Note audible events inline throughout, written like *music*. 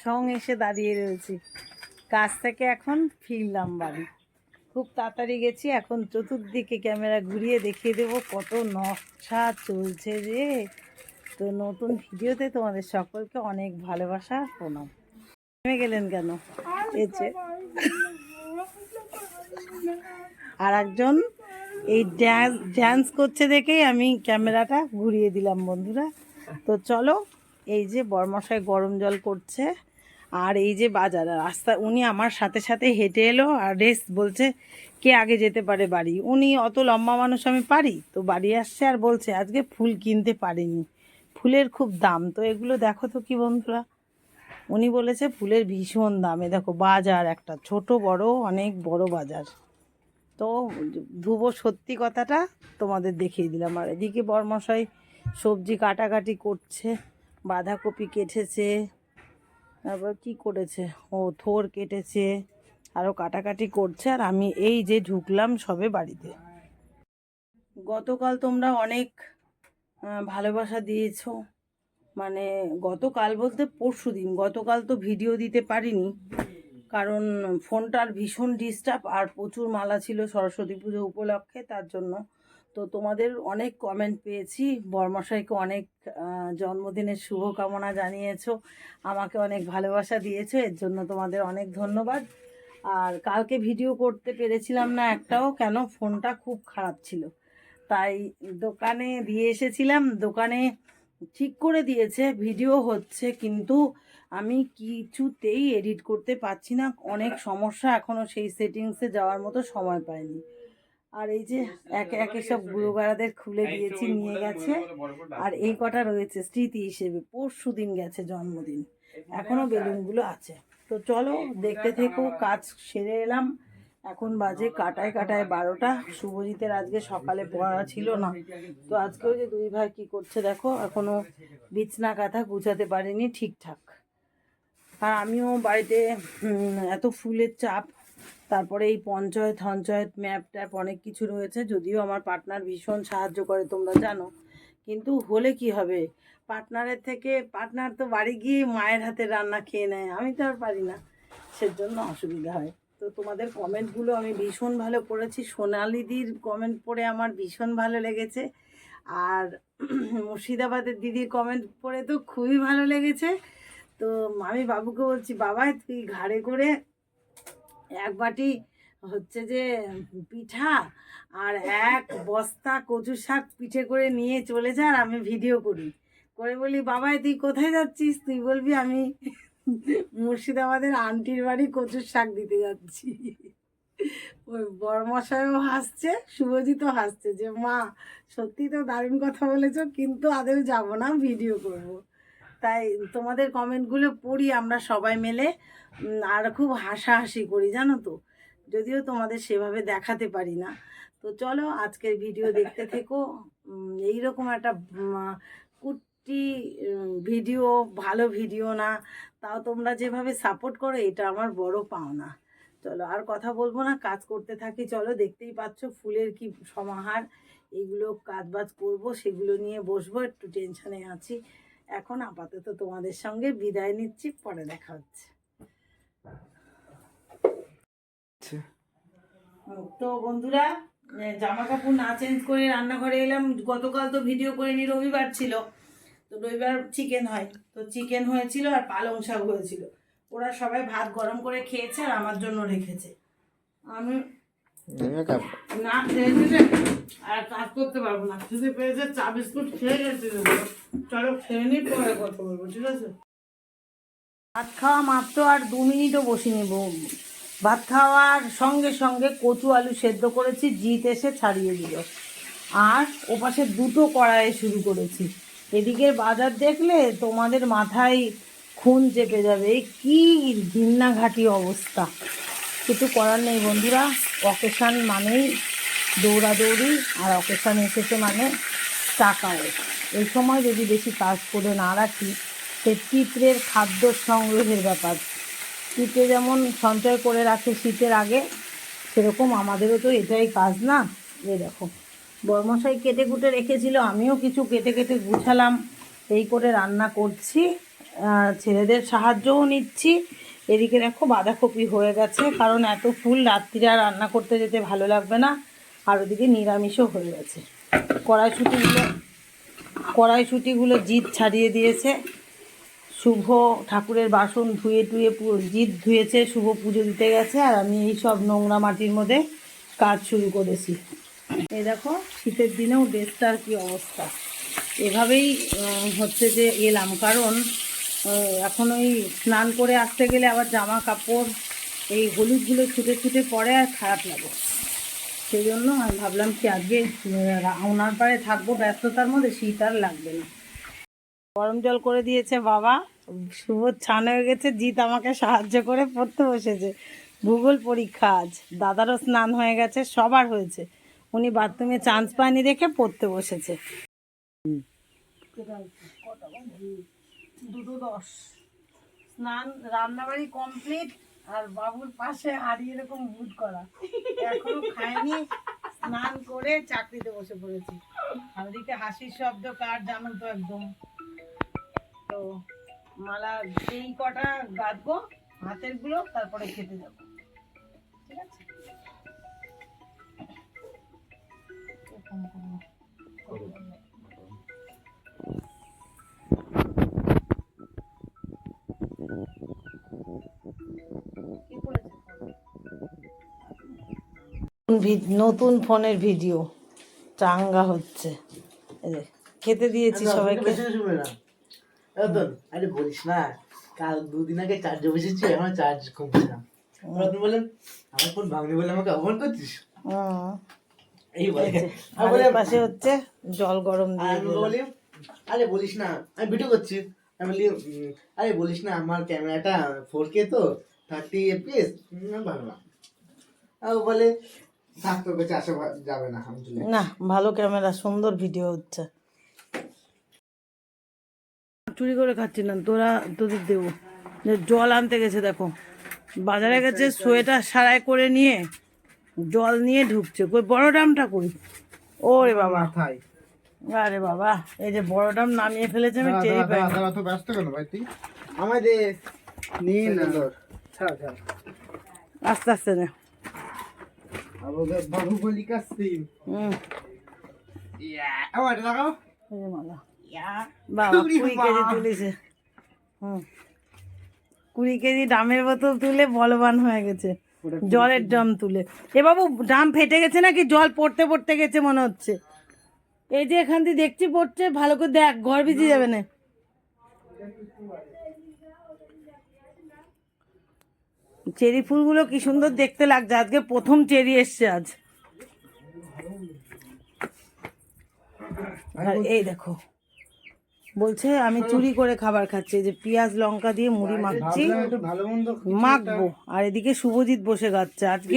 Song এসে দাঁড়িয়ে রয়েছি। কাজ থেকে এখন ফিরলাম বাড়ি। খুব তাড়াতাড়ি গেছি, এখন চতুর্দিকে ক্যামেরা ঘুরিয়ে দেখিয়ে দেবো কত নকশা চলছে যে। তো নতুন ভিডিওতে তোমাদের সকলকে অনেক ভালোবাসা, প্রণাম। নেমে গেলেন কেন? এসে আর একজন এই ড্যান্স ড্যান্স করছে দেখেই আমি ক্যামেরাটা ঘুরিয়ে দিলাম বন্ধুরা। তো চলো এই যে বরমশাই গরম জল করছে, আর এই যে বাজার রাস্তা উনি আমার সাথে সাথে হেঁটে এলো, আর রেস্ট বলছে, কে আগে যেতে পারে বাড়ি? উনি অত লম্বা মানুষ আমি পারি? তো বাড়ি আসছে আর বলছে, আজকে ফুল কিনতে পারিনি। ফুলের খুব দাম। তো এগুলো দেখো তো কি বন্ধুরা। উনি বলেছে, ফুলের ভীষণ দাম। দেখো, বাজার একটা, ছোট, বড়, অনেক বড় বাজার। তো ধুবো সত্যি কথাটা তোমাদের দেখিয়ে দিলাম। আর এদিকে বরমশাই সবজি কাটাকাটি করছে। বাঁধাকপি কেটেছে, তারপর কি করেছে? ও থোর কেটেছে আরও কাটাকাটি করছে, আর আমি এই যে ঢুকলাম সবে বাড়িতে। গতকাল তোমরা অনেক ভালোবাসা দিয়েছ। মানে গতকাল বলতে পরশু দিন, গতকাল তো ভিডিও দিতে পারিনি, কারণ ফোনটার ভীষণ ডিস্টার্ব আর প্রচুর মালা ছিল সরস্বতী পুজো উপলক্ষে, তার জন্য তো তোমাদের অনেক কমেন্ট পেয়েছি। বর্মশাইকে অনেক জন্মদিনের শুভকামনা জানিয়েছো। আমাকে অনেক ভালোবাসা দিয়েছ। এর জন্য তোমাদের অনেক ধন্যবাদ। আর কালকে ভিডিও করতে পেরেছিলাম না একটাও, কেন? ফোনটা খুব খারাপ ছিল। তাই দোকানে দিয়ে এসেছিলাম। দোকানে ঠিক করে দিয়েছে ভিডিও হচ্ছে, কিন্তু আমি কিছুতেই এডিট করতে পারছি না। অনেক সমস্যা এখনও সেই সেটিংসে যাওয়ার মতো সময় পাইনি। আর এই যে একে একে সব গুরুগারাদের খুলে দিয়েছি নিয়ে গেছে। আর এই কটা রয়েছে স্মৃতি হিসেবে। পরশু দিন গেছে জন্মদিন। এখনও বেলুনগুলো আছে। তো চলো দেখতে থেকো কাজ সেরে এলাম। এখন বাজে কাটায় কাটায় বারোটা। শুভজিতের আজকে সকালে পড়া ছিল না। তো আজকেও যে দুই ভাই কি করছে দেখো এখনও বিছনা কাঁথা গুছাতে পারিনি ঠিকঠাক। আর আমিও বাড়িতে এত ফুলের চাপ তারপরে এই পঞ্চায়েত পঞ্চায়েত ম্যাপ ট্যাপ অনেক কিছু রয়েছে, যদিও আমার পার্টনার ভীষণ সাহায্য করে, তোমরা জানো। কিন্তু হলে কি হবে? পার্টনারের থেকে, পার্টনার তো বাড়ি গিয়ে মায়ের হাতে রান্না খেয়ে নেয়, আমি তো আর পারি না। সেজন্য অসুবিধা হয়। তো তোমাদের কমেন্টগুলো আমি ভীষণ ভালো পড়েছি, সোনালিদির কমেন্ট পড়ে আমার ভীষণ ভালো লেগেছে। আর *clears throat* মুর্শিদাবাদের দিদির কমেন্ট পড়ে তো খুবই ভালো লেগেছে। তো আমি বাবুকে বলছি, বাবা, তুই ঘাড়ে করে এক বাটি হচ্ছে যে পিঠা আর এক বস্তা কচু শাক পিঠে করে নিয়ে চলে যা আর আমি ভিডিও করি। করে বলি, বাবাই, তুই কোথায় যাচ্ছিস? তুই বলবি, আমি মুর্শিদাবাদের আন্টির বাড়ি কচুর শাক দিতে যাচ্ছি। ওই বড়মশাইও হাসছে, শুভজিৎও হাসছে যে, মা সত্যি তো দারুণ কথা বলেছ, কিন্তু আদেও যাব না ভিডিও করব। তাই তোমাদের কমেন্টগুলো পড়ি আমরা সবাই মিলে আর খুব হাসাহাসি করি, জানো তো? যদিও তোমাদের সেভাবে দেখাতে পারি না। তো চলো আজকের ভিডিও দেখতে থেকো। এইরকম একটা কুট্টি ভিডিও ভালো ভিডিও না। তাও তোমরা যেভাবে সাপোর্ট করো, এটা আমার বড় পাওনা। চলো আর কথা বলব না, কাজ করতে থাকি। চলো দেখতেই পাচ্ছ ফুলের কি সমাহার। এগুলো কাজ বাজ করব, সেগুলো নিয়ে বসবো, একটু টেনশনে আছি। এখন আপাতত তোমাদের সঙ্গে বিদায় নিচ্ছি পরে দেখা হচ্ছে। তো বন্ধুরা জামা কাপড় না চেঞ্জ করে রান্নাঘরে এলাম। গতকাল তো ভিডিও করে করিনি রবিবার ছিল। তো রবিবার চিকেন হয়। তো চিকেন হয়েছিল আর পালং শাক হয়েছিল। ওরা সবাই ভাত গরম করে খেয়েছে আর আমার জন্য রেখেছে। আমি ভাত খাওয়া মাত্র আর দু মিনিটও বসিনি বউ। ভাত খাওয়ার সঙ্গে সঙ্গে কচু আলু সেদ্ধ করেছি, জিত এসে ছাড়িয়ে দিল। আর ওপাশে দুটো কড়াইয়ে শুরু করেছি। এদিকের বাজার দেখলে তোমাদের মাথায় খুন চেপে যাবে। কি ঘিন্নাঘাটি অবস্থা। কিছু করার নেই বন্ধুরা। অকেশান মানেই দৌড়াদৌড়ি আর অকেশান এসেছে মানে টাকাও এই সময় যদি বেশি কাজ করে না রাখি, সে পিঁপড়ের খাদ্য সংগ্রহের ব্যাপার। পিঁপড়ে যেমন সঞ্চয় করে রাখে শীতের আগে, সেরকম আমাদেরও তো এটাই কাজ না? এই দেখো। বর্মশাই কেটে কুটে রেখেছিল, আমিও কিছু কেটে কেটে গুছালাম। এই করে রান্না করছি ছেলেদের সাহায্যও নিচ্ছি। এদিকে দেখো বাঁধাকপি হয়ে গেছে, কারণ এত ফুল রাত্রিরে আর রান্না করতে যেতে ভালো লাগবে না। আর ওদিকে নিরামিষও হয়ে গেছে। কড়াইশুটিগুলো কড়াইশুটিগুলো জিদ ছাড়িয়ে দিয়েছে। শুভ ঠাকুরের বাসন ধুয়ে টুয়ে জিদ ধুয়েছে, শুভ পুজো দিতে গেছে, আর আমি এই সব নোংরা মাটির মধ্যে কাজ শুরু করেছি। এই দেখো, শীতের দিনেও ড্রেসটার কি অবস্থা। এভাবেই হচ্ছে যে এলাম, কারণ এখন ওই স্নান করে আসতে গেলে আবার জামা কাপড় এই হলুদগুলো ছুটে ছুটে পরে আর খারাপ লাগে। সেই জন্য আমি ভাবলাম কি আজকে ওনার পাড়ে থাকব ব্যস্ততার মধ্যে শীত আর লাগবে না। গরম জল করে দিয়েছে বাবা। শুভ ছান হয়ে গেছে জিৎ আমাকে সাহায্য করে পড়তে বসেছে। ভূগোল পরীক্ষা আজ। দাদারও স্নান হয়ে গেছে সবার হয়েছে। উনি বাথরুমে চান্স পায়নি দেখে পড়তে বসেছে। দুটো দশ। স্নান, রান্নাবাড়ি কমপ্লিট আর বাবুর পাশে হাড়ি এরকম বুট করা। এখনও খায়নি স্নান করে চাকরিতে বসে পড়েছি। ওদিকে হাসির শব্দ, কার জানো তো একদম। তো মালা এই কটা গাঁথবো হাতেরগুলো, তারপরে খেতে যাব। ঠিক আছে। নতুন ফোনের ভিডিও। চাঙ্গা হচ্ছে। খেতে দিয়েছি সবাইকে। আরে বলিস না কাল দুদিন আগে চার্জ বসেছি এখন চার্জ কমছে না। বলেন আমার ফোন ভাঙনি বলে আমাকে অপমান করছিস? পাশে হচ্ছে জল গরম দিয়ে আরে বলিস না আমি ভিডিও করছি। আমি বলি আরে বলিস না আমার ক্যামেরাটা ফোর কে তো থার্টি এফপিএস ভালো না। আর ও বলে থাক তোর কাছে আসা যাবে না না ভালো ক্যামেরা সুন্দর ভিডিও হচ্ছে। চুরি করে খাচ্ছি না তোরা তোদের দেবো। জল আনতে গেছে দেখো। বাজারে গেছে সোয়েটার সারাই করে নিয়ে জল নিয়ে ঢুকছে। কই বড় ডামটা কই? ওরে বাবা। মাথায়। আরে বাবা এই যে বড় ডাম নামিয়ে ফেলেছে আমি টেরি পাই তো ব্যস্ত কেন ভাই? তুই আমাদের নিয়ে না। ছাড় ছাড়। আস্তে আস্তে নে। বাহুবলি হুম। আমার লাগাও। এই মালা। বাবা কুড়ি কেজি তুলেছে। হুম। কুড়ি কেজি ডামের বোতল তুলে বলবান হয়ে গেছে। জলের ড্রাম তুলে। এ বাবু ড্রাম ফেটে গেছে নাকি? জল পড়তে পড়তে গেছে মনে হচ্ছে। এই যে এখান থেকে দেখছি পড়ছে ভালো করে দেখ ঘর ভিজে যাবে না। চেরি ফুলগুলো কি সুন্দর দেখতে লাগছে আজকে প্রথম চেরি এসছে আজ। আর এই দেখো। বলছে আমি চুরি করে খাবার খাচ্ছি যে পেঁয়াজ লঙ্কা দিয়ে মুড়ি মাখছি। মাখবো। আর এদিকে শুভজিৎ বসে খাচ্ছে আজকে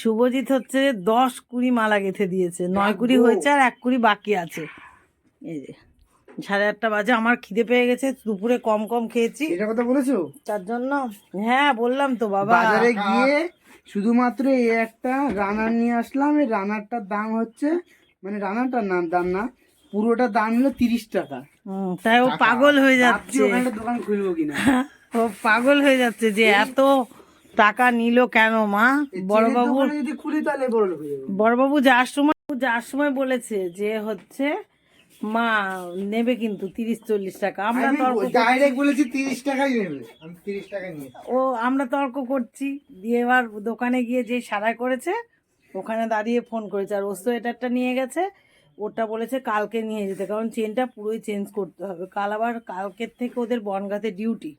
শুভজিৎ হচ্ছে দশ কুড়ি মালা গেঁথে দিয়েছে নয় কুড়ি হয়েছে আর এক কুড়ি বাকি আছে। এই যে সাড়ে আটটা বাজে আমার খিদে পেয়ে গেছে দুপুরে কম কম খেয়েছি। এটা কথা বলেছ? তার জন্য হ্যাঁ বললাম তো বাবা। বাজারে গিয়ে শুধুমাত্র এই একটা রানার নিয়ে আসলাম এই রানারটার দাম হচ্ছে মানে রানারটার নাম দাম না পুরোটা দাম হলো তিরিশ টাকা। তাই ও পাগল হয়ে যাচ্ছে। ওখানে দোকান খুলবো কিনা। ও পাগল হয়ে যাচ্ছে যে এত টাকা নিল কেন মা? বড়বাবু যদি খুলি তাহলে হয়ে বড়বাবু যাওয়ার সময় যাওয়ার সময় বলেছে যে হচ্ছে মা নেবে কিন্তু তিরিশ চল্লিশ টাকা। আমরা তর্ক ডাইরেক্ট বলেছি তিরিশ টাকাই নেবে। আমি তিরিশ টাকা নিয়ে ও আমরা তর্ক করছি। দিয়ে এবার দোকানে গিয়ে যে সারাই করেছে ওখানে দাঁড়িয়ে ফোন করেছে। আর ও সোয়েটারটা নিয়ে গেছে। ওটা বলেছে কালকে নিয়ে যেতে কারণ চেনটা পুরোই চেঞ্জ করতে হবে। কাল আবার কালকের থেকে ওদের বনগাতে ডিউটি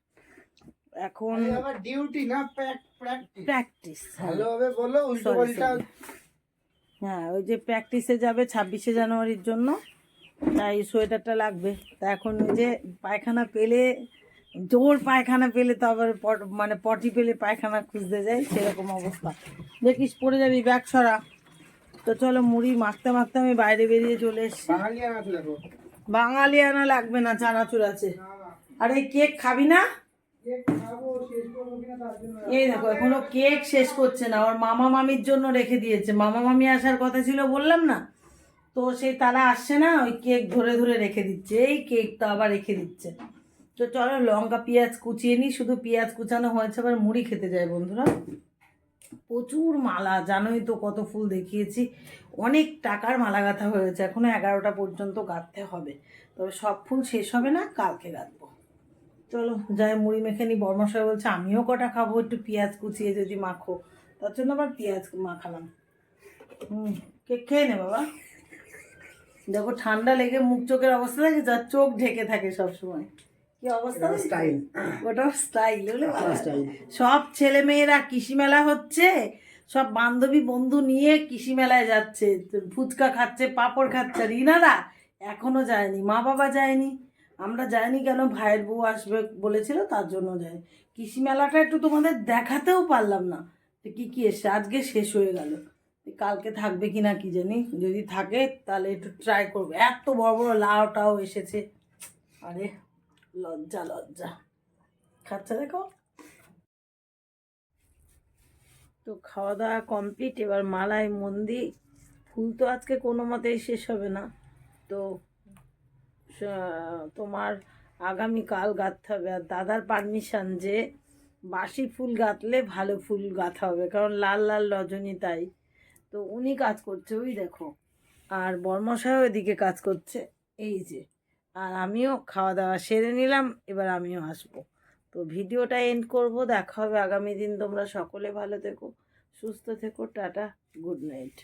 এখন ডিউটি না প্র্যাকটিস ভালোভাবে বলো. হ্যাঁ ওই যে প্র্যাকটিসে যাবে ছাব্বিশে জানুয়ারির জন্য তাই সোয়েটারটা লাগবে। তা এখন ওই যে পায়খানা পেলে জোর পায়খানা পেলে তো আবার মানে পটি পেলে পায়খানা খুঁজতে যায় সেরকম অবস্থা। দেখিস পড়ে যাবি ব্যাগ সরা। তো চলো মুড়ি মাখতে মাখতে আমি বাইরে বেরিয়ে চলে এসছি। বাঙালিয়ানা বাঙালি আনা লাগবে না চানাচুর আছে। আর এই কেক খাবি না এই দেখো এখনও কেক শেষ করছে না। ওর মামা মামির জন্য রেখে দিয়েছে। মামা মামি আসার কথা ছিল বললাম না? তো সেই তারা আসছে না ওই কেক ধরে ধরে রেখে দিচ্ছে। এই কেকটা আবার রেখে দিচ্ছে। তো চলো লঙ্কা পেঁয়াজ কুচিয়ে নিই শুধু পেঁয়াজ কুচানো হয়েছে আবার মুড়ি খেতে যায় বন্ধুরা। প্রচুর মালা, জানোই তো কত ফুল দেখিয়েছি। অনেক টাকার মালা গাঁথা হয়েছে, এখনও এগারোটা পর্যন্ত গাঁথতে হবে। তবে সব ফুল শেষ হবে না, কালকে গাঁথবো। চলো, যাই মুড়ি মেখে নিই বর্মশাই বলছে, আমিও কটা খাব, একটু পেঁয়াজ কুচিয়ে যদি মাখো। তার জন্য আবার পেঁয়াজ মাখালাম। হুম কেক খেয়ে নে বাবা? দেখো, ঠান্ডা লেগে মুখ চোখের অবস্থা থাকে যার চোখ ঢেকে থাকে সবসময়। কি অবস্থা স্টাইল ওটা স্টাইল সব ছেলে মেয়েরা কৃষি মেলা হচ্ছে সব বান্ধবী বন্ধু নিয়ে কৃষি মেলায় যাচ্ছে ফুচকা খাচ্ছে পাঁপড় খাচ্ছে আর ইনারা এখনও যায়নি মা বাবা যায়নি। আমরা যাইনি কেন? ভাইয়ের বউ আসবে বলেছিল তার জন্য যাই। কৃষি মেলাটা একটু তোমাদের দেখাতেও পারলাম না যে কী কী এসছে। আজকে শেষ হয়ে গেল। কালকে থাকবে কি না কি জানি যদি থাকে তাহলে একটু ট্রাই করব। এত বড় বড় লাউ টাও এসেছে। আরে লজ্জা লজ্জা। খাচ্ছে দেখো। তো খাওয়া দাওয়া কমপ্লিট এবার মালায় মন্দির ফুল তো আজকে কোনো মতেই শেষ হবে না। তো তোমার আগামীকাল গাঁথতে হবে। আর দাদার পারমিশন যে বাসি ফুল গাঁথলে ভালো ফুল গাঁথা হবে, কারণ লাল লাল রজনী তাই। তো উনি কাজ করছে, ওই দেখো। আর বর্মশাও এদিকে কাজ করছে, এই যে। আর আমিও খাওয়া দাওয়া সেরে নিলাম, এবার আমিও আসব। তো ভিডিওটা এন্ড করব, দেখা হবে আগামী দিন। তোমরা সকলে ভালো থেকো, সুস্থ থেকো, টাটা গুড নাইট